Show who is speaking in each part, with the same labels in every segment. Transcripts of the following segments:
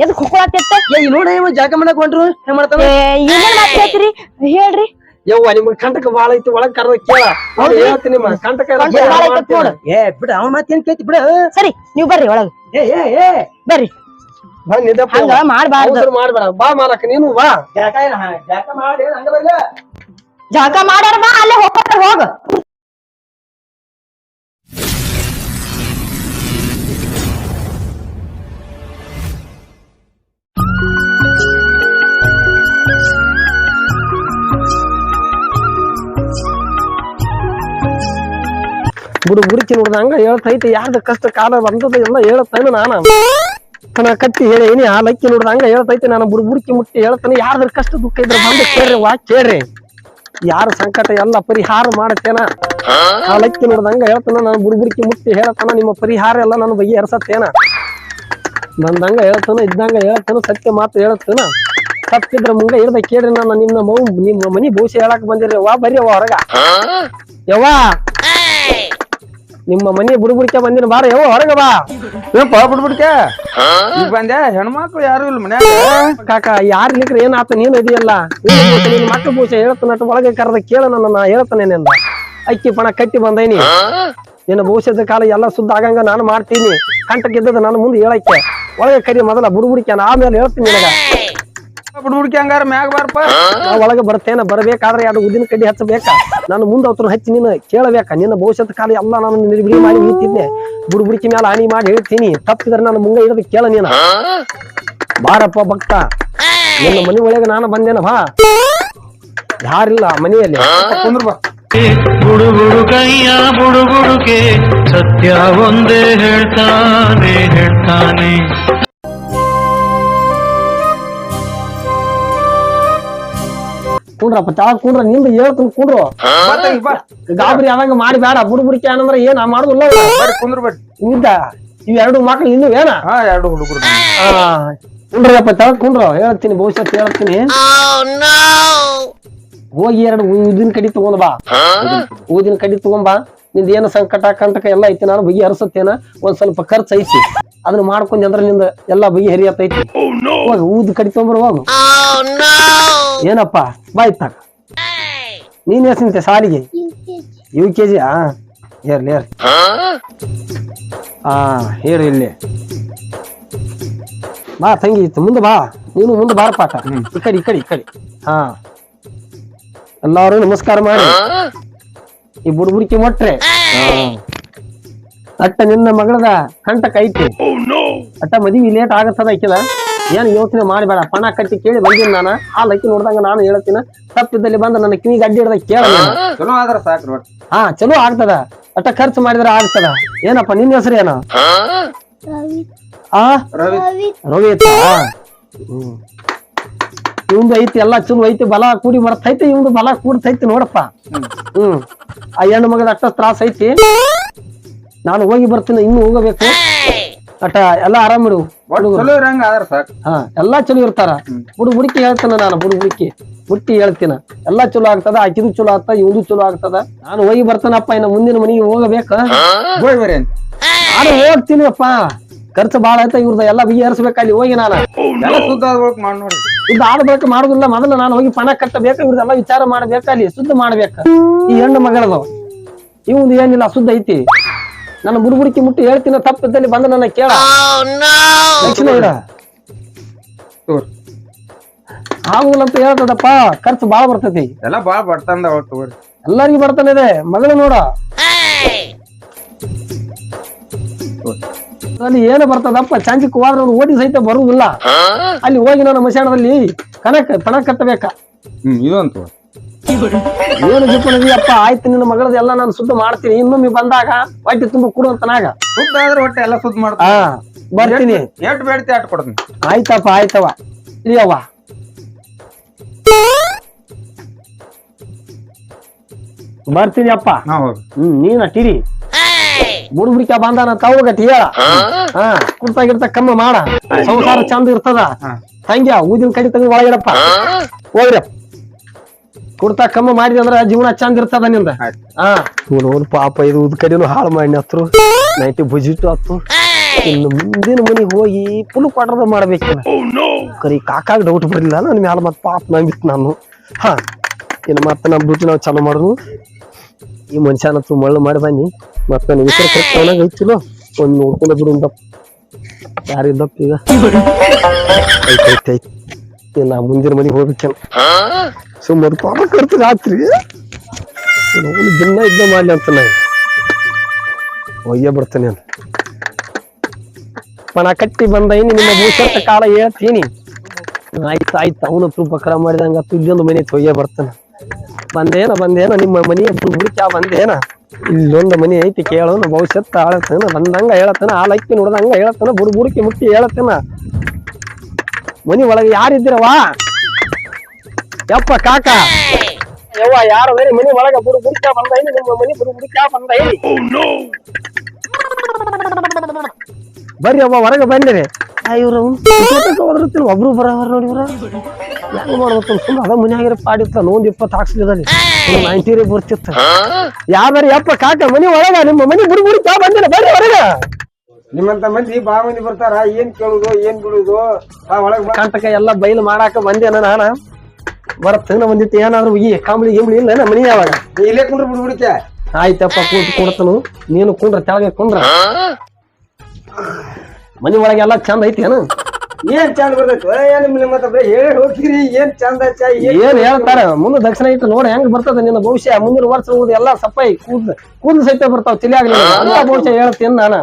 Speaker 1: ಎದಕ್ ಹೊಕ್ಕೊಳತ್ತೆತ್ತ
Speaker 2: ಏ ನೋಡ ಇವ ಜಾಗ ಮಾಡಕ್ ಹೊಂಟ್ರು? ಹೆಂಗ್ ಮಾಡ್ತಾನ
Speaker 1: ಏನೇನ್ ಮಾತ್ ಹೇಳ್ತೀರಿ? ಹೇಳ್ರಿ.
Speaker 2: ಯವ್ವ ನಿಮ್ಗ್ ಕಂಟಕ ಬಾಳ ಐತಿ ಒಳಗ್ ಕರ್ದ ಕೇಳ. ಅವ್ನು ಹೇಳ್ತೀನಿ ನಿಮ್ಮ ಕಂಟಕ.
Speaker 1: ನೋಡು.
Speaker 2: ಏ ಬಿಡ ಅವ ಮಾತೇನ್ ಕೇಳ್ತಿ ಬಿಡ.
Speaker 1: ಸರಿ ನೀವ್ ಬರ್ರಿ ಒಳಗ.
Speaker 2: ಏ ಏ ಏ.
Speaker 1: ಬರ್ರಿ.
Speaker 2: ಬಂದ್ ನಿದ್ದಪ್ಪ
Speaker 1: ಹಂಗ. ಮಾಡ್ಬಾರ್ದು.
Speaker 2: ಮಾಡ್ಬೇಡ. ಬಾ ಮಾಲಕ ನೀನು ಬಾ. ಜಾಕ ಏನ್ ಜಾಕ ಜಾಗ ಮಾಡಿ ಹಂಗ ಬರ್ಲ
Speaker 1: ಜಾಗ ಮಾಡ್ಯಾರ ಬಾ ಅಲ್ಲೇ ಹೋಗ್ತಾರ ಹೋಗ.
Speaker 2: ಬುಡು ಬುಡುಕಿ ನೋಡ್ದಂಗ ಹೇಳ್ತೈತಿ ಯಾರ್ದ ಕಷ್ಟ, ಕಾಲ ಬಂದದ ಎಲ್ಲ ಹೇಳ್ತಾನೆ ನಾನು. ಕಣ ಕತ್ತಿ ಹೇಳಿ, ಏನಿ ಆ ಲಕ್ಕಿ ನೋಡ್ದಂಗ ಹೇಳ್ತೈತಿ ನಾನು. ಬುಡು ಬುಡುಕಿ ಮುಟ್ಟಿ ಹೇಳ್ತಾನೆ. ಯಾರ್ದ್ರ ಕಷ್ಟ, ದುಃಖ ಇದ್ರೆ ಬಂದು ಕೇಳ್ರಿ, ವಾ, ಕೇಳ್ರಿ. ಯಾರ ಸಂಕಟ ಎಲ್ಲ ಪರಿಹಾರ ಮಾಡತ್ತೇನ ಆ ಲಕ್ಕಿ ನೋಡ್ದಂಗ ಹೇಳ್ತಾನ ನಾನು. ಬುಡು ಬುಡುಕಿ ಮುಟ್ಟಿ ಹೇಳ್ತಾನ. ನಿಮ್ಮ ಪರಿಹಾರ ಎಲ್ಲ ನಾನು ಬಗೆಹರಿಸತ್ತೇನ ಬಂದಂಗ ಹೇಳ್ತಾನ, ಇದ್ದಂಗ ಹೇಳ್ತಾನ, ಸತ್ಯ ಮಾತು ಹೇಳ್ತಾನ. ತಪ್ಪಿದ್ರ ಮುಂಗ ಇರ್ದ ಕೇಳ್ರಿ ನಾನು. ನಿಮ್ಮ ಮೌ, ನಿಮ್ಮ ಮನಿ ಭವಿಷ್ಯ ಹೇಳಕ್ ಬಂದಿರ್ರಿ. ವಾ, ಬರ್ರಿ ಅವ್ವ ಹೊರಗ. ಯವ್ವಾ ನಿಮ್ಮ ಮನಿ ಬುಡುಬುಡಿಕೆ ಬಂದಿನ ಬಾರ ಯವ್ವ ಹೊರಗ ಬಾ.
Speaker 3: ಏನ್ಪ ಬಿಡ್ಬಿಡ್ಕೆ? ಈಗ ಬಂದೆ ಹೆಣ್ಮಕ್ಳು ಯಾರು ಇಲ್ಲ ಮನ್ಯಾಗ?
Speaker 2: ಕಾಕ ಯಾರ್ ನಿಕ್ರ ಏನಾತ ನೀನ್ ಇದೆಯಲ್ಲ? ನಿನ್ ಮಕ್ಕ ಭೂಷ ಹೇಳ್ತಾನಟ ಒಳಗೆ ಕರೆದ ಕೇಳ ನನ್ನ ನಾ ಹೇಳ್ತಾನೆ ಅಂದ ಅಕ್ಕಿ ಪಣ ಕಟ್ಟಿ ಬಂದೈನಿ. ನಿನ್ನ ಭವಿಷ್ಯದ ಕಾಲ ಎಲ್ಲ ಸುದ್ದ ಆಗಂಗ ನಾನು ಮಾಡ್ತೀನಿ. ಕಂಟಕ್ಕಿದ್ದದ ನಾನು ಮುಂದೆ ಹೇಳಕ್ಕೆ. ಒಳಗೆ ಕರಿ ಮೊದಲ ಬುಡುಬುಡಿಕೆ ಆಮೇಲೆ ಹೇಳ್ತೀನಿ ನಿನಗ.
Speaker 3: ಬಿಡ್ಬಿಡ್ಕೆ ಹಂಗಾರ ಮ್ಯಾಗ ಬಾರಪ್ಪ.
Speaker 2: ನಾ ಒಳಗೆ ಬರ್ತೇನೆ ಬರಬೇಕಾದ್ರೆ ಎರಡು ಉದಿನ ಕಡ್ಡಿ ಹಚ್ಚಬೇಕಾ? ನಾನು ಮುಂದೆ ಅವ್ರ ಹಚ್ಚಿ ನೀನು ಕೇಳಬೇಕಾ? ನಿನ್ನ ಭವಿಷ್ಯದ ಕಾಲ ಎಲ್ಲ ನಾನು ನಿರ್ಬಿಡಿ ಮಾಡಿ ನಿಂತಿದ್ದೆ. ಬುಡುಬುಡಿಕೆ ಮೇಲೆ ಹಾನಿ ಮಾಡಿ ಹೇಳ್ತೀನಿ. ತಪ್ಪಿದ್ರೆ ನಾನು ಮುಂದೆ ಇಡದು ಕೇಳ ನೀನ. ಬಾರಪ್ಪ ಭಕ್ತ. ನಿನ್ನ ಮನೆ ಒಳಗೆ ನಾನು ಬಂದೇನ ಬಾ. ಯಾರಿಲ್ಲ ಮನೆಯಲ್ಲಿ.
Speaker 3: ಕುಂದ್ರ ಬಾ.
Speaker 4: ಬುಡುಬುಡುಕಯ್ಯ ಬುಡುಬುಡುಕೆ ಸತ್ಯ ಒಂದೇ ಹೇಳ್ತಾನೆ ಹೇಳ್ತಾನೆ.
Speaker 2: ಕುಂಡ್ರಪ್ಪ ತಾ ಕುಂಡ್ರ ನಿಂದ ಹೇಳ್ತೀನಿ ಕುಂಡ್ರು. ಗಾಬರಿ ಆದಂಗ ಮಾಡಿ ಬೇಡ ಬುಡುಬುಡಿಕೆ ಏನಂದ್ರ ಏನ್ ನಾ ಮಾಡುದಿಲ್ಲ
Speaker 3: ಕುಂದ್ರ
Speaker 2: ಇದ್ದ ಇವ್ ಎರಡು ಮಕ್ಳು ಇನ್ನು ಏನ?
Speaker 3: ಹಾ ಎರಡು ಹುಡುಗರು.
Speaker 2: ಕುಂಡ್ರಪ್ಪ ತಳಗ ಕುಂಡ್ರು ಹೇಳ್ತೀನಿ ಭವಿಷ್ಯತ್ ಹೇಳ್ತೀನಿ. ಹೋಗಿ ಎರಡು ಊದಿನ ಕಡಿ ತಗೊಂಡ್ ಬಾ. ಊದಿನ ಕಡಿ ತಗೊಂಡ್ ಬಾ. ನಿಂದ ಏನು ಸಂಕಟ ಕಂಟಕ ಎಲ್ಲ ಐತಿ ನಾನು ಬಗೆ ಹರಿಸತ್ತೇನ? ಒಂದ್ ಸ್ವಲ್ಪ ಖರ್ಚು ಐತಿ. ಅದನ್ನ ಮಾಡ್ಕೊಂಡ್ ಅಂದ್ರ ನಿಂದ ಎಲ್ಲಾ ಬಗೆ ಹರಿಯತೈತಿ ಹೋಗಿ ಊದ್ ಕಡಿ ತಗೊಂಬರ ಹೋಗು ಏನಪ್ಪ? ಬಾಯ್ ತಗ. ನೀನ್ ಎಷ್ಟಿಂತೆ ಸಾಲಿಗೆ ಯು ಕೆ ಜಿ ಆ ಏರ್ಲಿ ಏರ್ಲಿ. ಆ ಹೇಳು ಇಲ್ಲಿ. ಬಾ ತಂಗಿ ಇತ್ತು. ಮುಂದೆ ಬಾ. ನೀನು ಮುಂದೆ ಬಾರ ಪಾಠ. ಈ ಕಡೆ ಈ ಕಡೆ ಈ ಕಡೆ. ಹಾ. ಎಲ್ಲಾರು ನಮಸ್ಕಾರ ಮಾಡಿ. ಈ ಬುಡ್ಬುಡ್ಕಿ ಮೊಟ್ರೆ. ಅಟ್ಟ ನಿನ್ನ ಮಗಳದ ಕಂಟಕ ಐತಿ. ಅಟ್ಟ ಮದಿ ಲೇಟ್ ಆಗತ್ತದ ಆಕಿದ? ಏನ್ ಯೋಚನೆ ಮಾಡಬೇಡ. ಪಣ ಕಟ್ಟಿ ಕೇಳಿ ಬಂದಿನಿ ನಾನು. ಆ ಲಕ್ಕಿ ನೋಡ್ದಂಗ ನಾನು ಹೇಳ್ತೀನಿ. ತಪ್ಪಿದ್ದಲ್ಲಿ ಬಂದ ನನ್ನ ಕಿವಿಗೆ ಅಡ್ಡಿ ಹಿಡ್ದ ಕೇಳ.
Speaker 3: ಚಲೋ ಆದ್ರ
Speaker 2: ಹಾ ಚಲೋ ಆಗ್ತದ. ಅಟ್ಟ ಖರ್ಚು ಮಾಡಿದ್ರೆ ಆಗ್ತದ. ಏನಪ್ಪ ನಿನ್ನ ಹೆಸರು ಏನ? ಆ?
Speaker 3: ರವಿ
Speaker 2: ಹ್ಮ್. ಇವಂದು ಐತಿ ಎಲ್ಲಾ ಚಲೋ ಐತಿ ಬಲ ಕೂಡಿ ಬರ್ತೈತಿ ಇವಂದು ಬಲ ಕೂಡ್ತೈತಿ ನೋಡಪ್ಪ. ಹ್ಮ್. ಆ ಹೆಣ್ಣು ಮಗದ ಅಷ್ಟ ತ್ರಾಸ ಐತಿ. ನಾನು ಹೋಗಿ ಬರ್ತೀನಿ ಇನ್ನು ಹೋಗಬೇಕು. ಅಟ ಎಲ್ಲಾ ಆರಾಮ್
Speaker 3: ಒಟ್ಟು ಚಲೋ ಇರಂಗ ಆದ್ರ ಸಾಕ್.
Speaker 2: ಹಾ ಎಲ್ಲಾ ಚಲೋ ಇರ್ತಾರ. ಬುಡು ಹುಡುಕಿ ಹೇಳ್ತಾನ ನಾನು ಬುಡು ಹುಡುಕಿ. ಬುಟ್ಟಿ ಹೇಳ್ತೀನ. ಎಲ್ಲಾ ಚಲೋ ಆಗ್ತದ ಆಕಿದು ಚಲೋ ಆಗ್ತದ ಇವ್ದು ಚಲೋ ಆಗ್ತದ. ನಾನು ಹೋಗಿ ಬರ್ತಾನಪ್ಪ ಇನ್ನ ಮುಂದಿನ ಮನೆಗೆ ಹೋಗಬೇಕ.
Speaker 3: ಹೋಗಿ ಬರ್ರಿ ಅಂತ.
Speaker 2: ನಾನು ಹೋಗ್ತೀನಿಪ್ಪ ಖರ್ಚು ಬಾಳ ಆಯ್ತಾ ಇವ್ರದ ಎಲ್ಲ ಬಗೆಹರಿಸ್ಬೇಕು ಅಲ್ಲಿ ಹೋಗಿ ನಾನು.
Speaker 3: ಎಲ್ಲ ಸುದ್ದ ಮಾಡಿ ನೋಡಿ
Speaker 2: ಇದು ಆಡ್ಬೇಕು ಮಾಡುದಿಲ್ಲ ಮೊದಲು ನಾನು ಹೋಗಿ ಪಣ ಕಟ್ಟಬೇಕು ಇವ್ರದೆಲ್ಲ ವಿಚಾರ ಮಾಡ್ಬೇಕು ಅಲ್ಲಿ ಶುದ್ಧ ಮಾಡ್ಬೇಕು. ಈ ಹೆಣ್ಣು ಮಗಳದು. ಇವ್ದು ಏನಿಲ್ಲ ಶುದ್ಧ ಐತಿ. ನನ್ನ ಬುಡುಬುಡಿಕಿ ಮುಟ್ಟಿ ಹೇಳ್ತೀನಿ ತಪ್ಪಿದ್ದಲ್ಲಿ ಬಂದ ನನ್ನ ಕೇಳ. ಲಕ್ಷಣ ಇಡ.
Speaker 3: ತಗೋರಿ
Speaker 2: ಆಗುಲ್ಲ ಅಂತ ಹೇಳ್ತದಪ್ಪ ಖರ್ಚು ಬಾಳ ಬರ್ತೈತಿ.
Speaker 3: ಎಲ್ಲ ಬಾಳ ಬರ್ತಂದ ತಗೋರಿ
Speaker 2: ಎಲ್ಲರಿಗೂ ಬರ್ತಾನೆ ಇದೆ ಮಗಳು ನೋಡ. ಅಲ್ಲಿ ಏನು ಬರ್ತದಪ್ಪ ಚಾಂಚಿಕ್ ಹೋದ್ರೆ ಓಟಿ ಓಡಿ ಸಹಿತ ಬರುವುದಿಲ್ಲ. ಅಲ್ಲಿ ಹೋಗಿ ನಾನು ಮಶಾಣದಲ್ಲಿ ಕನಕ ಪಣ ಕಟ್ಟಬೇಕಾ.
Speaker 3: ಹ್ಮ್ ಇದೊಂದು
Speaker 2: ಏನು ಅಪ್ಪ ಆಯ್ತು ನಿನ್ನ ಮಗಳದ ಎಲ್ಲ ನಾನು ಶುದ್ಧ ಮಾಡ್ತೀನಿ. ಇನ್ನೊಮ್ಮೆ ಬಂದಾಗ ಹೊಟ್ಟೆ ತುಂಬ ಕೊಡು ಅಂತನಾಗ
Speaker 3: ಸುದ್ದ ಆದ್ರೆ ಹೊಟ್ಟೆ ಎಲ್ಲ ಸುದ್ದ
Speaker 2: ಹಾ
Speaker 3: ಮಾಡ್ತೀನಿ
Speaker 2: ಬರ್ತೀನಿ
Speaker 3: ಎಷ್ಟ್ ಬೇಡ್ತಿ ಅಟ್ ಕೊಡ್ತೀನಿ.
Speaker 2: ಆಯ್ತಪ್ಪ ಆಯ್ತವ ಇಳಿಯವ್ವ ಬರ್ತೀನಿ ಅಪ್ಪ. ಹ್ಮ್ ನೀನ ಟಿರಿ. ಬುಡ್ಬುಡಿಕ ಬಂದಾನ ತವಗಟ್ಟಿ ಹೇಳ. ಹಾ? ಕುಡ್ತಾ ಕಮ್ಮಿ ಕಮ್ಮ ಮಾಡ. ಸಂಸಾರ ಚಂದ ಇರ್ತದ.
Speaker 3: ತಂಗ್ಯಾ
Speaker 2: ತಂಗ್ಯ ಊದಿನ ಕಡಿ ತಂಗಿ ಒಳಗಿಡಪ್ಪ. ಹೋಗ್ರಿ. ಕುಡ್ತಾ ಕಮ್ಮಿ ಮಾಡಿದೆ ಅಂದ್ರ ಜೀವನ ಚಂದ ಇರ್ತದ ನಿಂದ? ಹಾ ನೋಡು ಪಾಪ ಇದು ಉದ್ ಕಡಿನು ಹಾಳು ಮಾಡಿ ಹತ್ರು ನೈಟಿ ಬುಜಿಟ್ಟು ಹತ್ತು ಇನ್ನು ಮುಂದಿನ ಮನಿಗೆ ಹೋಗಿ ಫುಲ್ ಕ್ವಾರ್ಟರ್ ಮಾಡ್ಬೇಕು ಕರಿ ಕಾಕಾಗ ಡೌಟ್ ಬರಲಿಲ್ಲ ನನ್ನ ಮ್ಯಾಲ ಮತ್ತೆ ಪಾಪ ನಂಬಿತ್ತು ನಾನು. ಹಾ. ಇನ್ನು ಮತ್ತೆ ನಮ್ಮ ಡ್ಯೂಟಿ ನಾವು ಚಾಲೂ ಮಾಡುದು. ಈ ಮನುಷ್ಯನ ಮಳ್ಳು ಮಾಡಿ ಬನ್ನಿ. ಮತ್ತೆ ನನ್ನ ಹೆಸರು ಕರೆಕ್ಟ್ ಅವನಾಗ ಐತಿಲ್ಲ. ಒಂದು ನೋಡ್ಕೊಂಡು ಬಿಡು ಯಾರಿದ್ದಪ್ಪ ಈಗ. ಐತೆ ಐತೆ ಐತ್ ನಾ ಮುಂದಿನ ಮನೆಗೆ ಹೋಗ್ಬೇಕೇನು? ಸುಮ್ಮನೆ ಪಾಪ ಕರ್ತ ರಾತ್ರಿ. ದಿನ ಇದ್ದ ಮಾಡಲಿ ಅಂತ ನಾನು. ಒಯ್ಯ ಬರ್ತೇನೆ ಪಣ ಕಟ್ಟಿ ಬಂದ ಏನು ನಿಮ್ಮ ಭೂಷಣ ಕಾಲ ಹೇಳ್ತೀನಿ ಆಯ್ತು ಆಯ್ತು, ಅವನು ಉಪಕ್ರಮ ಮಾಡಿದಂಗ ತುಲ್ಲೊಂದು ಮನೆ ತೊಯ್ಯ ಬರ್ತಾನೆ. ಬಂದೇನ ಬಂದೇನ, ನಿಮ್ಮ ಮನೆ ಹುಡುಕ್ಯಾ ಬಂದೇನ? ಇಲ್ಲೊಂದು ಮನೆ ಐತಿ ಕೇಳೋನು, ಭವಿಷ್ಯತ್ ಆಳತನ ಬಂದಂಗ ಹೇಳತನ ಹಾಲಕ್ಕಿ ನೋಡ್ದಂಗ ಹೇಳತನ ಬುಡ್ ಬುಡುಕಿ ಮುಟ್ಟಿ ಹೇಳತನ ಮನಿ ಒಳಗೆ ಯಾರಿದ್ದೀರವಾ ಯಪ್ಪ ಕಾಕ ಯವ್ವ ಯಾರು ಬೇರೆ ಮನಿ ಒಳಗ ಬುಡು ಬುಡುಕ್ಯಾ ಬಂದ ಇನ್ನು ನಿಮ್ಮ ಮನಿ ಬುಡು ಬುಡುಕ್ಯಾ ಬಂದ ಇಲ್ಲಿ ಬರ್ರಿ ಅವ್ವ ಹೊರಗೆ ಬಂದಿರಿ ಇವ್ರು ಹೋದ್ರತ್ತಿನ ಒಬ್ರು ಬರವ್ರ ನೋಡಿ ಇವ್ರ ಹೆಂಗ್ ಮಾಡ್ಬೇಕು ಸುಮ್ಮನೆ ಅದ ಮನೆ ಆಗಿರ ಪಾಡಿತ್ತ ನೋಂದ್ ಇಪ್ಪತ್ತು ಹಾಕ್ಸ್ಲಿದಲ್ಲಿ ನೈಂಟಿರಿ ಬರ್ತಿತ್ತ ಯಾವ್ದಾರ ಯಪ್ಪ ಕಾಕ ಮನಿ ಒಳಗ ನಿಮ್ಮ ಮನಿ ಬುಡು ಬುಡು ಕ್ಯಾ ಬಂದಿರ ಬರ್ರಿ ಹೊರಗ
Speaker 3: ನಿಮ್ಮಂತ ಮಂದಿ ಬಾ ಮಂದಿ ಬರ್ತಾರ ಏನ್ ಕೇಳುದು ಏನ್ ಬಿಡುದು? ಆ ಒಳಗ್ ಬಾ.
Speaker 2: ಕಂಟಕ ಎಲ್ಲ ಬೈಲ್ ಮಾಡಾಕ ಬಂದೇನ ನಾನ? ಬರತ್ತ ಬಂದಿತ್ತು ಏನಾದ್ರು ಈ ಕಾಂಬಳಿ ಗಿಂಬಳಿ ಇಲ್ಲ ನಮ್ಮ ಮನಿ ಯಾವಾಗ
Speaker 3: ನೀ ಇಲ್ಲೇ ಕುಂದ್ರ ಬಿಡು ಬಿಡ್ಕೆ
Speaker 2: ಆಯ್ತಪ್ಪ ಕೂತ್ ಕೊಡ್ತನು. ನೀನು ಕುಂದ್ರ ತೆಳಗೆ ಕುಂದ್ರ. ಮನಿ ಒಳಗೆ ಎಲ್ಲ ಚಂದ ಐತಿ ಏನು?
Speaker 3: ಏನ್ ಚಂದ ಬರ್ತೈತಿ? ಏನ್ ನಿಮ್ಮ ಹತ್ರ ಬರೀ ಹೇಳಿ ಹೋಗ್ತೀರಿ ಏನ್ ಚಂದ ಚಾ
Speaker 2: ಏನ್ ಹೇಳ್ತಾರ? ಮುಂದೆ ದಕ್ಷಿಣ ಇಟ್ಟು ನೋಡ ಹೆಂಗ್ ಬರ್ತದ ನಿನ್ನ ಭವಿಷ್ಯ. ಮುಂದಿನ ವರ್ಷ ಎಲ್ಲಾ ಸಪ್ಪಾಯಿ ಕೂದ್ ಕೂದ್ ಸಹಿತ ಬರ್ತಾವ ತಿಳಿಯಾಗ್ಲಿಲ್ಲ ಎಲ್ಲಾ ಭವಿಷ್ಯ ಹೇಳ್ತೀನಿ ನಾನ.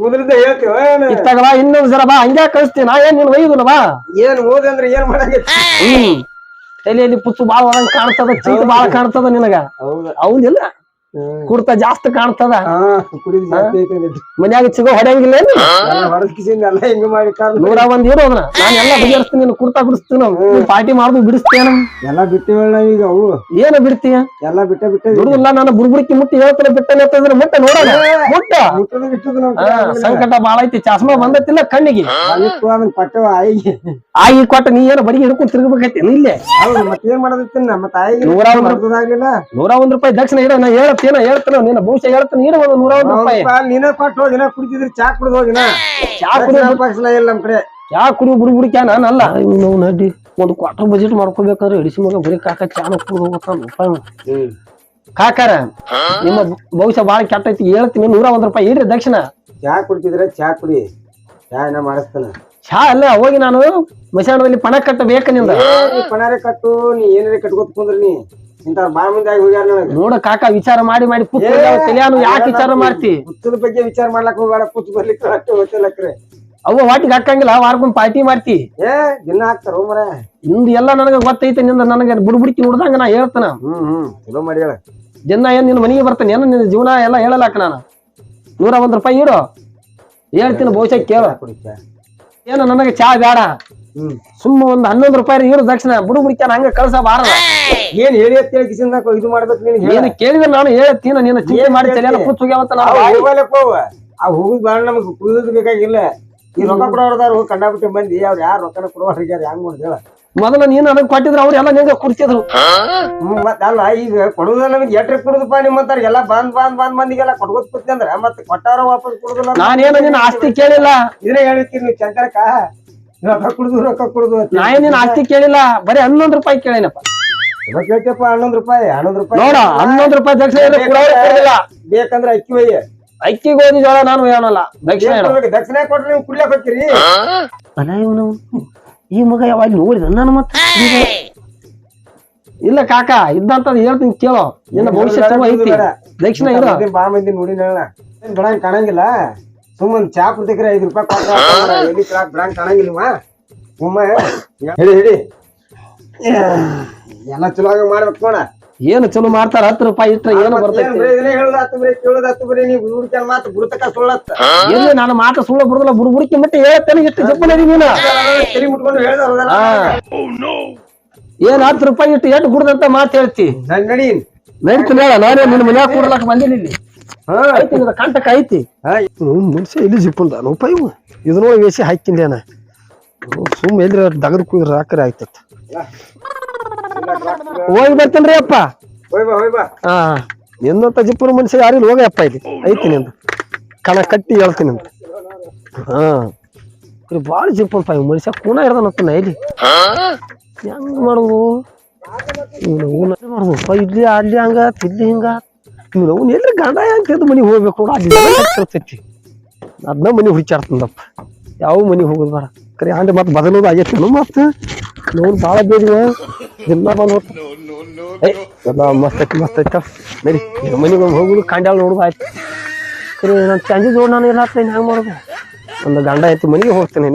Speaker 3: ಕೂದಲಿಂದ ಹೇಳ್ತೀವ ಏನ್
Speaker 2: ಇತ್ತಾಗ ಬಾ ಇನ್ನೊಂದ್ ಜರ ಬಾ ಹಂಗ್ಯಾ ಕಳಿಸ್ತೀನಿ. ನಾ ಏನ್ ನಿನ್ ಒಯ್ಯುದಿಲ್ಲ ಬಾ.
Speaker 3: ಏನ್ ಏನ್
Speaker 2: ತಲೆಯಲ್ಲಿ ಪುಚ್ಚು ಬಾಳ ಒಳಗ್ ಕಾಣ್ತದ ಚೀಟ್ ಬಾಳ ಕಾಣ್ತದ ನಿನಗ.
Speaker 3: ಹೌದು.
Speaker 2: ಹೌದಿಲ್ಲ? ಕುಡ್ತ ಜಾಸ್ತಿ ಕಾಣ್ತದ. ಮನ್ಯಾಗ ಸಿಗೋ ಹೊಡೆಯಂಗಿಲ್ಲ
Speaker 3: ಹಿಂಗ ಮಾಡಿ
Speaker 2: ನೂರ ಒಂದ್ ಇರೋ ಅದನ್ನ. ನಾನ್ ಎಲ್ಲ ಬಗೆಹರಿಸ್ತೀನಿ ನೀನು ಕುರ್ತಾ ಬಿಡಿಸ್ತೀನಿ ಪಾರ್ಟಿ ಮಾಡುದು ಬಿಡಿಸ್ತೇನ
Speaker 3: ಎಲ್ಲ ಬಿಟ್ಟಿವ ಈಗ ಅವು.
Speaker 2: ಏನ ಬಿಡ್ತೀಯ?
Speaker 3: ಎಲ್ಲ ಬಿಟ್ಟ ಬಿಟ್ಟ
Speaker 2: ಇಲ್ಲ ನಾನು ಬುಡ್ಬುಡಿಕಿ ಮುಟ್ಟಿ ಹೇಳ್ತಾನೆ ಬಿಟ್ಟನೆ ಅಂತಂದ್ರೆ ಮುಟ್ಟ ನೋಡೋಣ. ಮುಟ್ಟ. ಸಂಕಟ ಬಾಳ ಐತಿ. ಚಸ್ಮಾ ಬಂದತ್ತಿಲ್ಲ ಕಣ್ಣಿಗೆ.
Speaker 3: ಪಟ್ಟವ ಆಯಿಗೆ.
Speaker 2: ಆಗಿ ಕೊಟ್ಟ ನೀ ಏನ ಬಡಿಗೆ ಹಿಡ್ಕೊಂಡು ತಿರ್ಗಬೇಕೈತಿ ಇಲ್ಲೇ?
Speaker 3: ಹೌದು ಮತ್ತೇನ್ ಮಾಡೋದಿತ್ತು ನಮ್ಮ ತಾಯಿಗೆ
Speaker 2: ನೂರ ಒಂದು- ನೂರ ಒಂದ್ ರೂಪಾಯಿ ದಕ್ಷಿಣ ಇಡ ನಾ ಹೇಳ್ತೇನ ಹೇಳ್ತಾನ ನಿನ್ನ ಭವಿಷ್ಯ ಹೇಳ್ತಾನೆ ಇಡ ಒಂದು ನೂರ ಒಂದು ರೂಪಾಯಿ.
Speaker 3: ನೀನ ಕೊಟ್ಟು ಹೋದಿನ ಕುಡಿತಿದ್ರಿ ಚಾ ಕುಡ್ದು ಹೋಗಿನ
Speaker 2: ಚಾ ಕುಡಿ
Speaker 3: ಪಕ್ಷಲ ಇಲ್ಲ ನಮ್ ಕಡೆ.
Speaker 2: ಚಾ ಕುಡಿ ಬುಡಿ ಬುಡಿಕ್ಯಾ ಅಲ್ಲ ನಾವು ನಡ್ಡಿ ಒಂದು ಕ್ವಾರ್ಟರ್ ಬಜೆಟ್ ಮಾಡ್ಕೋಬೇಕಾದ್ರೆ ಇಡಿಸಿ ಮಗ ಬರೀ ಕಾಕ ಚಾನ ಕುಡಿದು ಹೋಗ್ತಾನ ಕಾಕಾರ ನಿಮ್ಮ ಭವಿಷ್ಯ ಬಾಳ ಕೆಟ್ಟ ಐತಿ ಹೇಳ್ತೀನಿ ನೂರ ಒಂದ್ ರೂಪಾಯಿ ಇಡ್ರಿ ದಕ್ಷಿಣ.
Speaker 3: ಚಾ ಕುಡಿದ್ರೆ ಚಾ ಕುಡಿ. ಚಾ ಏನ ಮಾಡಿಸ್ತಾನ.
Speaker 2: ಚಾ ಅಲ್ಲ ಹೋಗಿ ನಾನು ಮಶಾಣದಲ್ಲಿ ಪಣ ಕಟ್ಟಬೇಕ ನಿಂದ.
Speaker 3: ಪಣಾರೆ ಕಟ್ಟು ನೀ ಏನಾರ ಕಟ್ಕೊತ ಕುಂದ್ರಿ ನೀ.
Speaker 2: ನೋಡ ಕಾಕ ವಿಚಾರ ಮಾಡಿ ಮಾಡಿ ತಲಿಯಾನು ಯಾಕೆ ವಿಚಾರ ಮಾಡ್ತಿ?
Speaker 3: ಪುತ್ತದ ಬಗ್ಗೆ ವಿಚಾರ ಮಾಡ್ಲಕ್ ಹೋಗ್ಬೇಡ ಪುತ್ ಬರ್ಲಿಕ್ಕೆ
Speaker 2: ಅವ್ವ ವಾಟಿಗೆ ಹಾಕಂಗಿಲ್ಲ ವಾರಕ್ಕೊಂದು ಪಾರ್ಟಿ ಮಾಡ್ತಿ.
Speaker 3: ಏ ದಿನ ಹಾಕ್ತಾರ ಮರ.
Speaker 2: ನಿಂದು ಎಲ್ಲ ನನಗೆ ಗೊತ್ತೈತೆ ನಿಂದ ನನಗೆ ಬುಡ್ಬಿಡ್ಕಿ ನೋಡ್ದಂಗ ನಾ ಹೇಳ್ತಾನ.
Speaker 3: ಹ್ಮ್ ಹ್ಮ್ ಚಲೋ ಮಾಡಿ ಹೇಳ.
Speaker 2: ದಿನ ಏನ್ ನಿನ್ನ ಮನೆಗೆ ಬರ್ತಾನೆ ಏನ ನಿನ್ನ ಜೀವನ ಎಲ್ಲ ಹೇಳಲಾಕ ನಾನು? ನೂರ ಒಂದ್ ರೂಪಾಯಿ ಇಡು. ಹೇಳ್ತೀನಿ ಬಹುಶಃ ಕೇಳ. ಏನ ನನಗೆ ಚಾ ಬೇಡ. ಸುಮ್ಮ ಒಂದ್ ಹನ್ನೊಂದು ರೂಪಾಯಿ ಇವ್ರ ದಕ್ಷಿಣ ಬುಡು ಬುಡಿಕ್ಯಾನ ಹಂಗ ಕಳ್ಸ ಬಾರ
Speaker 3: ಏನ್ ಹೇಳಿ ಅಂತ ಹೇಳಿ ಕಿಸಿಂದ ಇದು ಮಾಡ್ಬೇಕು ನೀನ್ ಏನು
Speaker 2: ನೀನು ಕೇಳಿದ್ರೆ ನಾನು ಹೇಳ್ತೀನಿ ನೀನು ಚಿಂತೆ ಮಾಡಿ? ತಲೆಯಲ್ಲ ಕೂತ್ ಹೋಗ್ಯಾವಂತ ನಾನು
Speaker 3: ಅವ್
Speaker 2: ಬಾಯಿ.
Speaker 3: ಅವ ಆ ಹೋಗುದ್ ಬೇಡ ನಮಗ್ ಕುಡಿದ್ ಬೇಕಾಗಿಲ್ಲ. ಈ ರೊಕ್ಕ ಕೊಡೋರ್ದಾರ ಕಂಡಾಬಿಟ್ಟು ಬಂದಿ ಅವ್ರ ಯಾರು ರೊಕ್ಕನ ಕೊಡೋರ್ಗ್ಯಾರ ಹೆಂಗ್ ಮಾಡುದ ಹೇಳ.
Speaker 2: ಮೊದಲ ನೀನು ಅದನ್ನ ಕೊಟ್ಟಿದ್ರು ಅವ್ರು ಎಲ್ಲ ನಿಂಗ ಕುರ್ತಿದ್ರು
Speaker 3: ಹ್ಮ್ ಮತ್ತ ಅಲ್ಲ ಈಗ ಕೊಡುದ ನಮಗೆ ಎಟ್ರಿ ಕುಡುದಪ್ಪ ನಿಮ್ಮಂತಾರ ಎಲ್ಲ ಬಂದ್ ಬಂದ್ ಬಂದ್ ಮಂದಿಗೆಲ್ಲ ಕೊಡ್ಕೋತ ಕೂತಿ ಅಂದ್ರ ಮತ್ತೆ ಕೊಟ್ಟಾರ ವಾಪಸ್ ಕೊಡುದಿಲ್ಲ
Speaker 2: ನಾನೇನು ನಿನ್ನ ಆಸ್ತಿ ಕೇಳಿಲ್ಲ.
Speaker 3: ಇದನ್ನ ಹೇಳಿರ್ತೀನಿ ನೀವು ಚಂಕರಕ ರೊಕ್ಕ ಕುಡುದು ರೊಕ್ಕ ಕುಡುದು.
Speaker 2: ನಾ ಏನ್ ನಿನ್ನ ಆಸ್ತಿ ಕೇಳಿಲ್ಲ ಬರೀ ಹನ್ನೊಂದ್ ರೂಪಾಯಿ ಕೇಳೇನಪ್ಪ.
Speaker 3: ರೊಕ್ಕ ಕೇಳ್ತಪ್ಪ ಹನ್ನೊಂದ್ ರೂಪಾಯಿ ಹನ್ನೊಂದ್ ರೂಪಾಯಿ.
Speaker 2: ನೋಡ ಹನ್ನೊಂದ್ ರೂಪಾಯಿ ದಕ್ಷಿಣ ಕೊಡೋದಿಲ್ಲ.
Speaker 3: ಬೇಕಂದ್ರ ಅಕ್ಕಿ ಒಯ್ಯ.
Speaker 2: ಅಕ್ಕಿ ಗೋಧಿ ಜೋಳ ನಾನು ಏನಲ್ಲ ದಕ್ಷಿಣ
Speaker 3: ಏನ್
Speaker 2: ಏನು?
Speaker 3: ದಕ್ಷಿಣ ಕೊಟ್ರೆ ನೀವು ಕುಡ್ಲಕ್ ಹೋಗ್ತೀರಿ.
Speaker 2: ಅಲ್ಲ ಇವನು ಈ ಮಗ ಯಾವಾಗ ನೋಡಿದ ನಾನು ಮತ್ತೆ ಇಲ್ಲ ಕಾಕ ಇದ್ದಂತ ಹೇಳ್ತೀನಿ ಕೇಳೋ. ನಿನ್ನ ಭವಿಷ್ಯ ಚಲೋ ಐತಿ. ದಕ್ಷಿಣ ಇರೋ
Speaker 3: ಬಾ ಮಂದಿ ನೋಡಿ ಹೇಳ ಏನ್ ಬಿಡಂಗ್ ಕಾಣಂಗಿಲ್ಲ. ಸುಮ್ಮನ್ ಚಾ ಕುಡ್ತಿಕ್ರೆ ಐದ್ ರೂಪಾಯಿ ಆತಂದ್ರ ಎಲ್ಲಿ ಕ್ರಾಕ್ ಬಿಡಂಗ್ ಕಾಣಂಗಿಲ್ವಾ ಸುಮ್ಮ ಹೇಳಿ ಹೇಳಿ. ಎಲ್ಲ ಚಲೋ ಆಗಿ ಮಾಡ್ಬೇಕು ನೋಡ.
Speaker 2: ಏನು ಚಲೋ ಮಾಡ್ತಾರ? ಹತ್ತು ರೂಪಾಯಿ ಇಟ್ಟ ಏನು ಬರ್ತೈತಿ? ಎಲ್ಲಿ ನಾನು ಮಾತು ಸುಳ್ಳು ಬಿಡುದಿಲ್ಲ ಬುಡು ಬುಡುಕಿ ಮತ್ತೆ ಹೇಳ್ತೇನೆ ಎಷ್ಟು ಜಪ್ಪನ ನೀನು. ಏನ್ ಹತ್ತು ರೂಪಾಯಿ ಇಟ್ಟು ಎಷ್ಟು ಗುಡ್ದಂತ ಮಾತು ಹೇಳ್ತಿ.
Speaker 3: ನಡಿ
Speaker 2: ನಡೀತೀನಿ ಹೇಳ ನಾನೇ ನಿನ್ನ ಮನ್ಯಾಗ ಕೂಡ್ಲಕ್ ಬಂದಿನಿ ಇಲ್ಲಿ. ಐತಿ ಕಂಟಕ ಐತಿ. ಮನುಷ್ಯ ಇಲ್ಲಿ ಜಿಪ್ಪುಂದ ರೂಪಾಯಿ ಇದು ನೋಡಿ ವೇಸಿ ಹಾಕಿಂದೇನ ಸುಮ್ ಎಲ್ರಿ ದಗದ್ ಕುಯ್ರ ಹಾಕ್ರೆ ಆಯ್ತತ್ ಹೋಗಿ ಬರ್ತೇನ್ರಿ ಅಪ್ಪ.
Speaker 3: ಹೋಯ್ ಬಾ ಹೋಯ್ ಬಾ.
Speaker 2: ಹಾ. ನಿನ್ನಂತ ಜಿಪ್ಪುನ ಮನುಷ್ಯ ಯಾರಿಲ್ಲ ಹೋಗಪ್ಪ ಇಲ್ಲಿ. ಐತಿ ನಿಂದು. ಕಣ ಕಟ್ಟಿ ಹೇಳ್ತೀನಿ ಅಂತ ಹಾ. ಭಾಳ ಸಿಂಪಲ್ ಪಾ ಇವ್ ಮನುಷ್ಯ ಕೂನ ಇರ್ದಾನತ್ತ ಇಲ್ಲಿ. ಹೆಂಗ್ ಮಾಡುದು? ಏನ್ ಇಲ್ಲಿ ಅಲ್ಲಿ ಹಂಗ ಇಲ್ಲಿ ಹಿಂಗ. ಇವ್ನು ಅವ್ನು ಗಂಡ ಅಂತ ಮನೆಗೆ ಹೋಗ್ಬೇಕು? ನೋಡು ಅಲ್ಲಿ ಇರ್ತೈತಿ ಅದನ್ನ ಮನೆ ಹುಡುಚಾಡ್ತಂದಪ್ಪ ಯಾವ ಮನೆಗೆ ಹೋಗೋದು ಬರ ಕರೆ ಹಂಗೆ ಮತ್ತೆ ಬದಲೋದು ಆಗೈತೆ ಮತ್ತೆ? ನೋವು ಭಾಳ ಬೇಡಿವ ದಿನ ಬಂದು ಏಯ್ ಎಲ್ಲ ಮಸ್ತ್ ಐತಿ, ಮಸ್ತ್ ಐತ. ನಡಿ ಮನೆಗೆ ಹೋಗುದು, ಕಾಂಡ್ಯಾಳ ನೋಡುದು ಆಯ್ತು. ಕರೆ ನನ್ನ ಚಂಜಿ ಜೋಡ್ ನಾನು ಇಲ್ಲ ಹೆಂಗೆ ಮಾಡೋದು? ಒಂದು ಗಂಡ ಐತಿ ಮನೆಗೆ ಹೋಗ್ತೇನೆ